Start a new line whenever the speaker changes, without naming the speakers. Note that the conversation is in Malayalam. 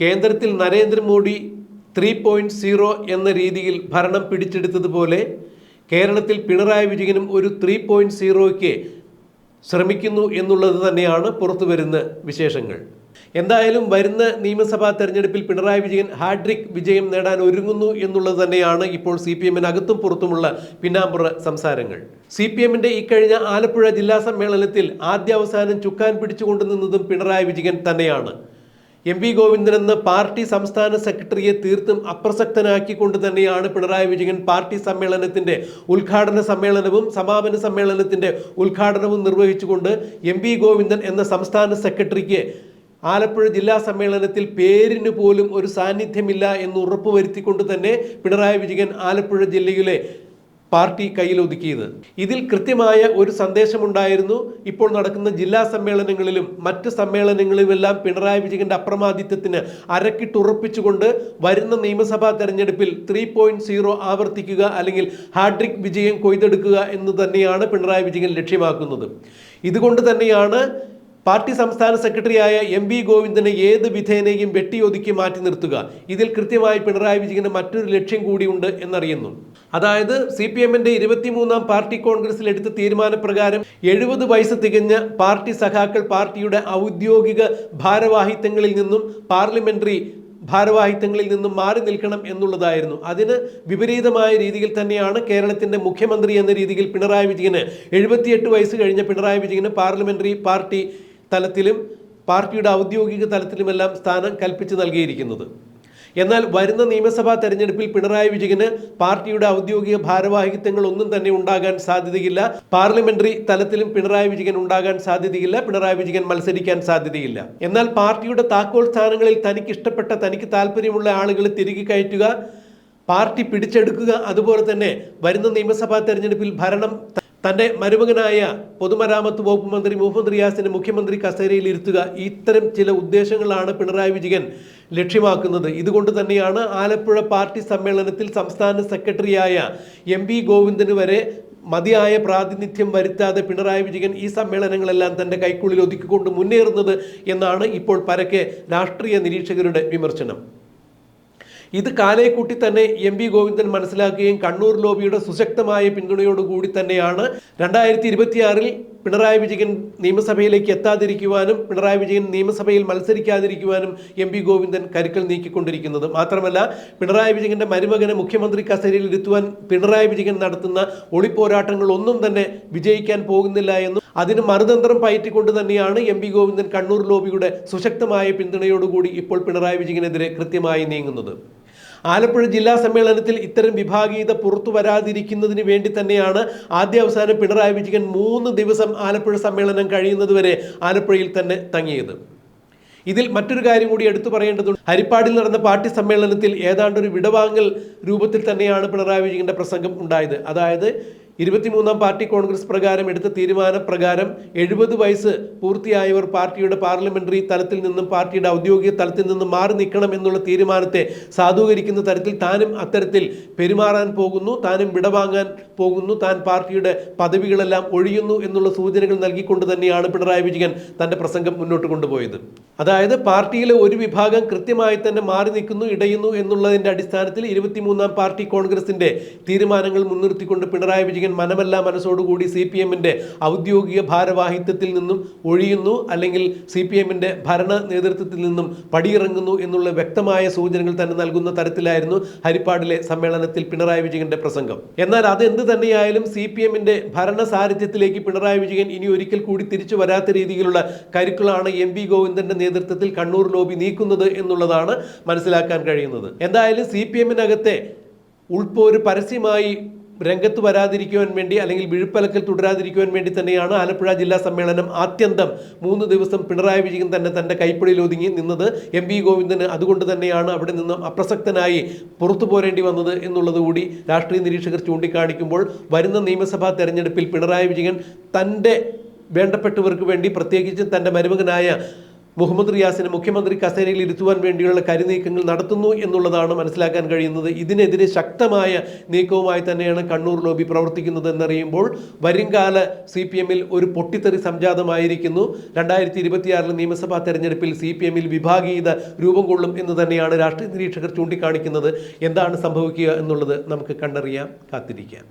കേന്ദ്രത്തിൽ നരേന്ദ്രമോദി ത്രീ പോയിന്റ് സീറോ എന്ന രീതിയിൽ ഭരണം പിടിച്ചെടുത്തതുപോലെ കേരളത്തിൽ പിണറായി വിജയനും ഒരു ത്രീ പോയിന്റ് സീറോയ്ക്ക് ശ്രമിക്കുന്നു എന്നുള്ളത് തന്നെയാണ് പുറത്തു വരുന്ന വിശേഷങ്ങൾ. എന്തായാലും വരുന്ന നിയമസഭാ തെരഞ്ഞെടുപ്പിൽ പിണറായി വിജയൻ ഹാട്രിക് വിജയം നേടാൻ ഒരുങ്ങുന്നു എന്നുള്ളത് തന്നെയാണ് ഇപ്പോൾ സി പി എമ്മിനകത്തും പുറത്തുമുള്ള പിന്നാമ്പുറ സംസാരങ്ങൾ. സി പി എമ്മിന്റെ ഇക്കഴിഞ്ഞ ആലപ്പുഴ ജില്ലാ സമ്മേളനത്തിൽ ആദ്യാവസാനം ചുക്കാൻ പിടിച്ചുകൊണ്ടു നിന്നതും പിണറായി വിജയൻ തന്നെയാണ്. എം വി ഗോവിന്ദൻ എന്ന പാർട്ടി സംസ്ഥാന സെക്രട്ടറിയെ തീർത്തും അപ്രസക്തനാക്കിക്കൊണ്ട് തന്നെയാണ് പിണറായി വിജയൻ പാർട്ടി സമ്മേളനത്തിന്റെ ഉദ്ഘാടന സമ്മേളനവും സമാപന സമ്മേളനത്തിന്റെ ഉദ്ഘാടനവും നിർവഹിച്ചുകൊണ്ട് എം വി ഗോവിന്ദൻ എന്ന സംസ്ഥാന സെക്രട്ടറിക്ക് ആലപ്പുഴ ജില്ലാ സമ്മേളനത്തിൽ പേരിന് പോലും ഒരു സാന്നിധ്യമില്ല എന്ന് ഉറപ്പുവരുത്തിക്കൊണ്ട് തന്നെ പിണറായി വിജയൻ ആലപ്പുഴ ജില്ലയിലെ പാർട്ടി കയ്യിലൊതുക്കിയത് ഇതിൽ കൃത്യമായ ഒരു സന്ദേശമുണ്ടായിരുന്നു. ഇപ്പോൾ നടക്കുന്ന ജില്ലാ സമ്മേളനങ്ങളിലും മറ്റ് സമ്മേളനങ്ങളിലുമെല്ലാം പിണറായി വിജയന്റെ അപ്രമാദിത്വത്തിന് അരക്കിട്ടുറപ്പിച്ചുകൊണ്ട് വരുന്ന നിയമസഭാ തെരഞ്ഞെടുപ്പിൽ ത്രീ പോയിന്റ് സീറോ ആവർത്തിക്കുക അല്ലെങ്കിൽ ഹാട്രിക് വിജയം കൊയ്തെടുക്കുക എന്ന് തന്നെയാണ് പിണറായി വിജയൻ ലക്ഷ്യമാക്കുന്നത്. ഇതുകൊണ്ട് തന്നെയാണ് പാർട്ടി സംസ്ഥാന സെക്രട്ടറിയായ എം വി ഗോവിന്ദനെ ഏത് വിധേനയും വെട്ടിയൊതുക്കി മാറ്റി നിർത്തുക. ഇതിൽ കൃത്യമായി പിണറായി വിജയന് മറ്റൊരു ലക്ഷ്യം കൂടിയുണ്ട് എന്നറിയുന്നു. അതായത് സി പി എമ്മിന്റെ ഇരുപത്തിമൂന്നാം പാർട്ടി കോൺഗ്രസിൽ എടുത്ത തീരുമാനപ്രകാരം എഴുപത് വയസ്സ് തികഞ്ഞ പാർട്ടി സഖാക്കൾ പാർട്ടിയുടെ ഔദ്യോഗിക ഭാരവാഹിത്വങ്ങളിൽ നിന്നും പാർലമെന്ററി ഭാരവാഹിത്വങ്ങളിൽ നിന്നും മാറി നിൽക്കണം എന്നുള്ളതായിരുന്നു. അതിന് വിപരീതമായ രീതിയിൽ തന്നെയാണ് കേരളത്തിന്റെ മുഖ്യമന്ത്രി എന്ന രീതിയിൽ പിണറായി വിജയന് എഴുപത്തിയെട്ട് വയസ്സ് കഴിഞ്ഞ പിണറായി വിജയന് പാർലമെന്ററി പാർട്ടി തലത്തിലും പാർട്ടിയുടെ ഔദ്യോഗിക തലത്തിലുമെല്ലാം സ്ഥാനം കൽപ്പിച്ചു നൽകിയിരിക്കുന്നത്. എന്നാൽ വരുന്ന നിയമസഭാ തെരഞ്ഞെടുപ്പിൽ പിണറായി വിജയന് പാർട്ടിയുടെ ഔദ്യോഗിക ഭാരവാഹിത്വങ്ങൾ ഒന്നും തന്നെ ഉണ്ടാകാൻ സാധ്യതയില്ല. പാർലമെന്ററി തലത്തിലും പിണറായി വിജയൻ ഉണ്ടാകാൻ സാധ്യതയില്ല. പിണറായി വിജയൻ മത്സരിക്കാൻ സാധ്യതയില്ല. എന്നാൽ പാർട്ടിയുടെ താക്കോൽ സ്ഥാനങ്ങളിൽ തനിക്ക് ഇഷ്ടപ്പെട്ട തനിക്ക് താല്പര്യമുള്ള ആളുകളെ തിരികെ കയറ്റുക പാർട്ടി പിടിച്ചെടുക്കുക അതുപോലെ തന്നെ വരുന്ന നിയമസഭാ തെരഞ്ഞെടുപ്പിൽ ഭരണം ത- തന്റെ മരുമകനായ പൊതുമരാമത്ത് വകുപ്പ് മന്ത്രി മുഹമ്മദ് റിയാസിനെ മുഖ്യമന്ത്രി കസേരയിൽ ഇരുത്തുക ഇത്തരം ചില ഉദ്ദേശങ്ങളാണ് പിണറായി വിജയൻ ലക്ഷ്യമാക്കുന്നത്. ഇതുകൊണ്ട് തന്നെയാണ് ആലപ്പുഴ പാർട്ടി സമ്മേളനത്തിൽ സംസ്ഥാന സെക്രട്ടറിയായ എം പി ഗോവിന്ദന് വരെ മതിയായ പ്രാതിനിധ്യം വരുത്താതെ പിണറായി വിജയൻ ഈ സമ്മേളനങ്ങളെല്ലാം തന്റെ കൈക്കുള്ളിൽ ഒതുക്കിക്കൊണ്ട് മുന്നേറുന്നത് എന്നാണ് ഇപ്പോൾ പരക്കെ രാഷ്ട്രീയ നിരീക്ഷകരുടെ വിമർശനം. ഇത് കാലേക്കൂട്ടി തന്നെ എം വി ഗോവിന്ദൻ മനസ്സിലാക്കുകയും കണ്ണൂർ ലോബിയുടെ സുശക്തമായ പിന്തുണയോടുകൂടി തന്നെയാണ് രണ്ടായിരത്തി ഇരുപത്തിയാറിൽ പിണറായി വിജയൻ നിയമസഭയിലേക്ക് എത്താതിരിക്കുവാനും പിണറായി വിജയൻ നിയമസഭയിൽ മത്സരിക്കാതിരിക്കുവാനും എം വി ഗോവിന്ദൻ കരുക്കൾ നീക്കിക്കൊണ്ടിരിക്കുന്നത്. മാത്രമല്ല പിണറായി വിജയന്റെ മരുമകനെ മുഖ്യമന്ത്രി കസേരയിൽ ഇരുത്തുവാൻ പിണറായി വിജയൻ നടത്തുന്ന ഒളിപ്പോരാട്ടങ്ങൾ ഒന്നും തന്നെ വിജയിക്കാൻ പോകുന്നില്ല എന്നും അതിന് മറുതന്ത്രം പയറ്റിക്കൊണ്ട് തന്നെയാണ് എം പി ഗോവിന്ദൻ കണ്ണൂർ ലോബിയുടെ സുശക്തമായ പിന്തുണയോടുകൂടി ഇപ്പോൾ പിണറായി വിജയനെതിരെ കൃത്യമായി നീങ്ങുന്നത്. ആലപ്പുഴ ജില്ലാ സമ്മേളനത്തിൽ ഇത്തരം വിഭാഗീയത പുറത്തു വരാതിരിക്കുന്നതിന് വേണ്ടി തന്നെയാണ് ആദ്യ അവസാനം പിണറായി വിജയൻ മൂന്ന് ദിവസം ആലപ്പുഴ സമ്മേളനം കഴിയുന്നതുവരെ ആലപ്പുഴയിൽ തന്നെ തങ്ങിയത്. ഇതിൽ മറ്റൊരു കാര്യം കൂടി എടുത്തു പറയേണ്ടതുണ്ട്. ഹരിപ്പാടിൽ നടന്ന പാർട്ടി സമ്മേളനത്തിൽ ഏതാണ്ട് ഒരു വിടവാങ്ങൽ രൂപത്തിൽ തന്നെയാണ് പിണറായി വിജയന്റെ പ്രസംഗം ഉണ്ടായത്. അതായത് ഇരുപത്തിമൂന്നാം പാർട്ടി കോൺഗ്രസ് പ്രകാരം എടുത്ത തീരുമാനപ്രകാരം എഴുപത് വയസ്സ് പൂർത്തിയായവർ പാർട്ടിയുടെ പാർലമെന്ററി തലത്തിൽ നിന്നും പാർട്ടിയുടെ ഔദ്യോഗിക തലത്തിൽ നിന്നും മാറി നിൽക്കണം എന്നുള്ള തീരുമാനത്തെ സാധൂകരിക്കുന്ന തരത്തിൽ താനും അത്തരത്തിൽ പെരുമാറാൻ പോകുന്നു താനും വിടവാങ്ങാൻ പോകുന്നു താൻ പാർട്ടിയുടെ പദവികളെല്ലാം ഒഴിയുന്നു എന്നുള്ള സൂചനകൾ നൽകിക്കൊണ്ട് തന്നെയാണ് പിണറായി വിജയൻ തന്റെ പ്രസംഗം മുന്നോട്ട് കൊണ്ടുപോയത്. അതായത് പാർട്ടിയിലെ ഒരു വിഭാഗം കൃത്യമായി തന്നെ മാറി നിൽക്കുന്നു ഇടയുന്നു എന്നുള്ളതിന്റെ അടിസ്ഥാനത്തിൽ ഇരുപത്തിമൂന്നാം പാർട്ടി കോൺഗ്രസിന്റെ തീരുമാനങ്ങൾ മുൻനിർത്തിക്കൊണ്ട് പിണറായി വിജയൻ മനമല്ല മനസ്സോടുകൂടി സി പി എമ്മിന്റെ ഔദ്യോഗിക ഭാരവാഹിത്വത്തിൽ നിന്നും ഒഴിയുന്നു അല്ലെങ്കിൽ സി പി എമ്മിന്റെ ഭരണ നേതൃത്വത്തിൽ നിന്നും പടിയിറങ്ങുന്നു എന്നുള്ള വ്യക്തമായ സൂചനകൾ തന്നെ നൽകുന്ന തരത്തിലായിരുന്നു ഹരിപ്പാടിലെ സമ്മേളനത്തിൽ പിണറായി വിജയന്റെ പ്രസംഗം. എന്നാൽ അത് തന്നെയായാലും സി പി എമ്മിന്റെ ഭരണ സാരഥ്യത്തിലേക്ക് പിണറായി വിജയൻ ഇനി ഒരിക്കൽ കൂടി തിരിച്ചു വരാത്ത രീതിയിലുള്ള കരുക്കളാണ് എം വി ഗോവിന്ദന്റെ നേതൃത്വത്തിൽ കണ്ണൂർ ലോബി നീക്കുന്നത് എന്നുള്ളതാണ് മനസ്സിലാക്കാൻ കഴിയുന്നത്. എന്തായാലും സി പി എമ്മിനകത്തെ ഉൾപ്പോര് പരസ്യമായി രംഗത്ത് വരാതിരിക്കുവാൻ വേണ്ടി അല്ലെങ്കിൽ വിഴുപ്പലക്കൽ തുടരാതിരിക്കുവാൻ വേണ്ടി തന്നെയാണ് ആലപ്പുഴ ജില്ലാ സമ്മേളനം ആത്യന്തം മൂന്ന് ദിവസം പിണറായി വിജയൻ തന്നെ തന്റെ കൈപ്പിടിയിൽ ഒതുങ്ങി നിന്നത് എം വി ഗോവിന്ദന്. അതുകൊണ്ട് തന്നെയാണ് അവിടെ നിന്നും അപ്രസക്തനായി പുറത്തു പോരേണ്ടി വന്നത് എന്നുള്ളത് കൂടി രാഷ്ട്രീയ നിരീക്ഷകർ ചൂണ്ടിക്കാണിക്കുമ്പോൾ വരുന്ന നിയമസഭാ തെരഞ്ഞെടുപ്പിൽ പിണറായി വിജയൻ തന്റെ വേണ്ടപ്പെട്ടവർക്ക് വേണ്ടി പ്രത്യേകിച്ച് തന്റെ മരുമകനായ മുഹമ്മദ് റിയാസിനെ മുഖ്യമന്ത്രി കസേരയിൽ ഇരുത്തുവാൻ വേണ്ടിയുള്ള കരുനീക്കങ്ങൾ നടത്തുന്നു എന്നുള്ളതാണ് മനസ്സിലാക്കാൻ കഴിയുന്നത്. ഇതിനെതിരെ ശക്തമായ നീക്കവുമായി തന്നെയാണ് കണ്ണൂർ ലോബി പ്രവർത്തിക്കുന്നത് എന്നറിയുമ്പോൾ വരുംകാല സി പി എമ്മിൽ ഒരു പൊട്ടിത്തെറി സംജാതമായിരിക്കുന്നു. രണ്ടായിരത്തി ഇരുപത്തിയാറിലെ നിയമസഭാ തെരഞ്ഞെടുപ്പിൽ സി പി എമ്മിൽ വിഭാഗീയത രൂപം കൊള്ളും എന്ന് തന്നെയാണ് രാഷ്ട്രീയ നിരീക്ഷകർ ചൂണ്ടിക്കാണിക്കുന്നത്. എന്താണ് സംഭവിക്കുക എന്നുള്ളത് നമുക്ക് കണ്ടറിയാം കാത്തിരിക്കാം.